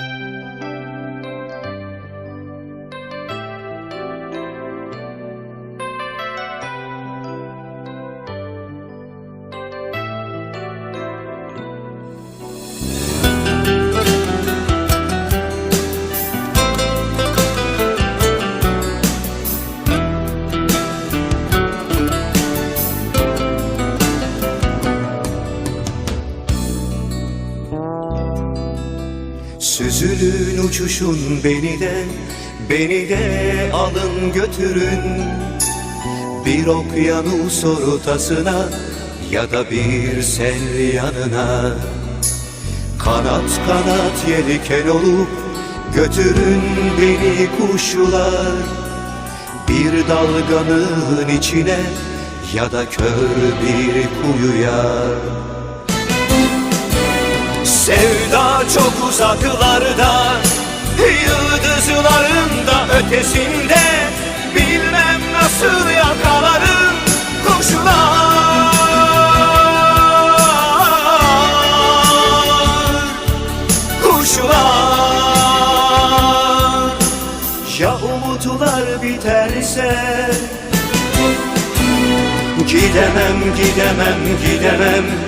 you Süzülün uçuşun beni de Beni de alın götürün. Bir okyanus ortasına Ya da bir sel yanına. Kanat kanat yelken olup Götürün beni kuşlar. Bir dalganın içine Ya da kör bir kuyuya Sevda çok uzaklarda Yıldızların da ötesinde. Bilmem nasıl yakalarım kuşlar. Kuşlar. Ya umutlar biterse? Gidemem, gidemem, gidemem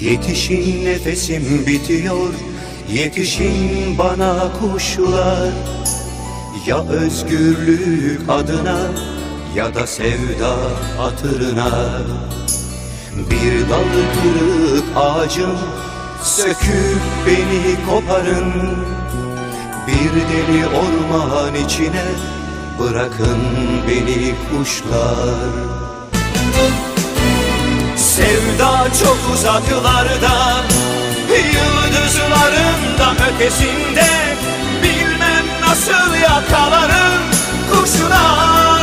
Yetişin nefesim bitiyor. Yetişin bana kuşlar Ya özgürlük adına Ya da sevda hatırına. Bir dal kırık ağacım Söküp beni koparın. Bir deli orman içine Bırakın beni kuşlar Sevda çok uzaklarda Yıldızların da ötesinde. Bilmem nasıl yakalarım kuşlar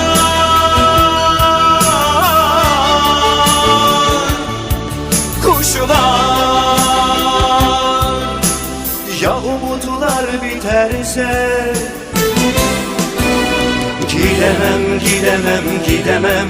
Kuşlar Ya umutlar biterse? Gidemem, gidemem, gidemem